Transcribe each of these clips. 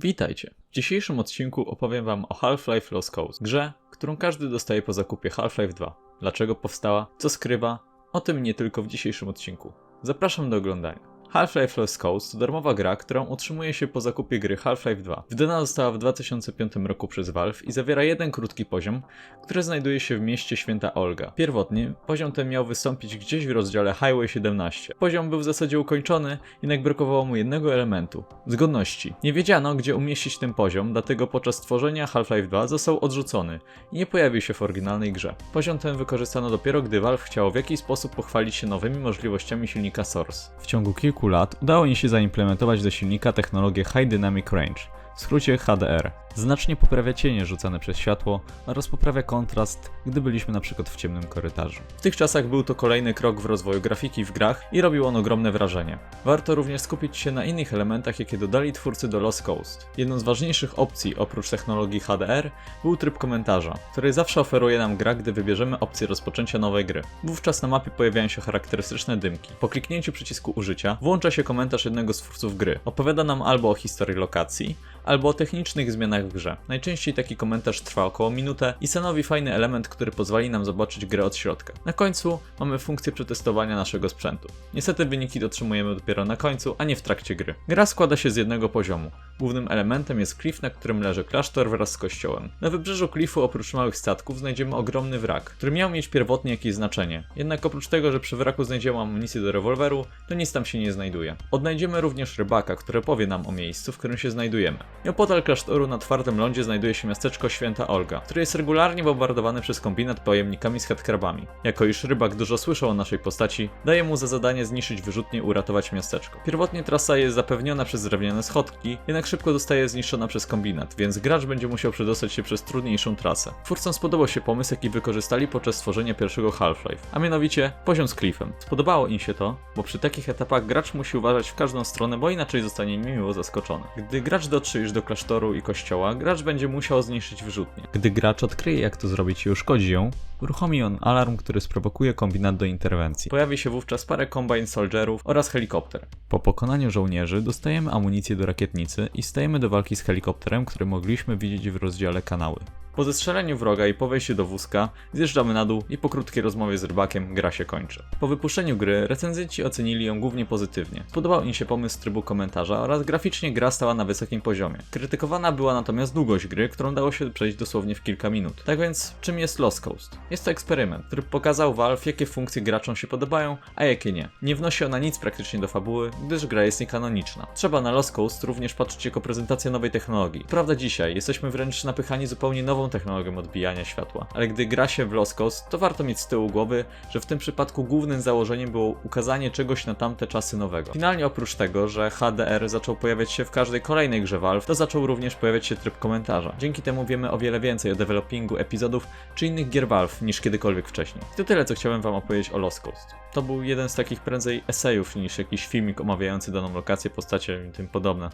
Witajcie. W dzisiejszym odcinku opowiem wam o Half-Life Lost Coast, grze, którą każdy dostaje po zakupie Half-Life 2. Dlaczego powstała, co skrywa, o tym nie tylko w dzisiejszym odcinku. Zapraszam do oglądania. Half-Life Lost Coast to darmowa gra, którą utrzymuje się po zakupie gry Half-Life 2. Wydana została w 2005 roku przez Valve i zawiera jeden krótki poziom, który znajduje się w mieście Święta Olga. Pierwotnie poziom ten miał wystąpić gdzieś w rozdziale Highway 17. Poziom był w zasadzie ukończony, jednak brakowało mu jednego elementu zgodności. Nie wiedziano, gdzie umieścić ten poziom, dlatego podczas tworzenia Half-Life 2 został odrzucony i nie pojawił się w oryginalnej grze. Poziom ten wykorzystano dopiero, gdy Valve chciało w jakiś sposób pochwalić się nowymi możliwościami silnika Source. W ciągu kilku lat udało im się zaimplementować do silnika technologię High Dynamic Range, w skrócie HDR. Znacznie poprawia cienie rzucane przez światło oraz poprawia kontrast, gdy byliśmy na przykład w ciemnym korytarzu. W tych czasach był to kolejny krok w rozwoju grafiki w grach i robił on ogromne wrażenie. Warto również skupić się na innych elementach, jakie dodali twórcy do Lost Coast. Jedną z ważniejszych opcji oprócz technologii HDR był tryb komentarza, który zawsze oferuje nam gra, gdy wybierzemy opcję rozpoczęcia nowej gry. Wówczas na mapie pojawiają się charakterystyczne dymki. Po kliknięciu przycisku użycia włącza się komentarz jednego z twórców gry. Opowiada nam albo o historii lokacji, albo o technicznych zmianach w grze. Najczęściej taki komentarz trwa około minutę i stanowi fajny element, który pozwoli nam zobaczyć grę od środka. Na końcu mamy funkcję przetestowania naszego sprzętu. Niestety wyniki dotrzymujemy dopiero na końcu, a nie w trakcie gry. Gra składa się z jednego poziomu. Głównym elementem jest klif, na którym leży klasztor wraz z kościołem. Na wybrzeżu klifu oprócz małych statków znajdziemy ogromny wrak, który miał mieć pierwotnie jakieś znaczenie. Jednak oprócz tego, że przy wraku znajdziemy amunicję do rewolweru, to nic tam się nie znajduje. Odnajdziemy również rybaka, który powie nam o miejscu, w którym się znajdujemy. I opodal klasztoru na twardym lądzie znajduje się miasteczko Święta Olga, które jest regularnie bombardowane przez kombinat pojemnikami z headcrabami. Jako iż rybak dużo słyszał o naszej postaci, daje mu za zadanie zniszczyć wyrzutnie i uratować miasteczko. Pierwotnie trasa jest zapewniona przez drewniane schodki, jednak szybko zostaje zniszczona przez kombinat, więc gracz będzie musiał przedostać się przez trudniejszą trasę. Twórcom spodobał się pomysł, jaki wykorzystali podczas stworzenia pierwszego Half-Life, a mianowicie poziom z klifem. Spodobało im się to, bo przy takich etapach gracz musi uważać w każdą stronę, bo inaczej zostanie niemiło zaskoczony. Gdy gracz dotrze do klasztoru i kościoła, gracz będzie musiał zniszczyć wyrzutnię. Gdy gracz odkryje jak to zrobić i uszkodzi ją, uruchomi on alarm, który sprowokuje kombinat do interwencji. Pojawi się wówczas parę Combine Soldierów oraz helikopter. Po pokonaniu żołnierzy dostajemy amunicję do rakietnicy i stajemy do walki z helikopterem, który mogliśmy widzieć w rozdziale kanały. Po zestrzeleniu wroga i po wejściu do wózka zjeżdżamy na dół i po krótkiej rozmowie z rybakiem gra się kończy. Po wypuszczeniu gry recenzenci ocenili ją głównie pozytywnie. Spodobał im się pomysł trybu komentarza oraz graficznie gra stała na wysokim poziomie. Krytykowana była natomiast długość gry, którą dało się przejść dosłownie w kilka minut. Tak więc czym jest Lost Coast? Jest to eksperyment, który pokazał Valve jakie funkcje graczom się podobają, a jakie nie. Nie wnosi ona nic praktycznie do fabuły, gdyż gra jest niekanoniczna. Trzeba na Lost Coast również patrzeć jako prezentację nowej technologii. Prawda dzisiaj jesteśmy wręcz napychani zupełnie nową technologią odbijania światła. Ale gdy gra się w Lost Coast, to warto mieć z tyłu głowy, że w tym przypadku głównym założeniem było ukazanie czegoś na tamte czasy nowego. Finalnie oprócz tego, że HDR zaczął pojawiać się w każdej kolejnej grze Valve, to zaczął również pojawiać się tryb komentarza. Dzięki temu wiemy o wiele więcej o developingu epizodów czy innych gier Valve niż kiedykolwiek wcześniej. I to tyle, co chciałem wam opowiedzieć o Lost Coast. To był jeden z takich prędzej esejów niż jakiś filmik omawiający daną lokację, postacie i tym podobne.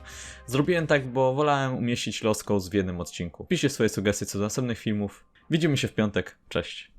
Zrobiłem tak, bo wolałem umieścić Lost Coast w jednym odcinku. Piszcie swoje sugestie co do następnych filmów. Widzimy się w piątek. Cześć.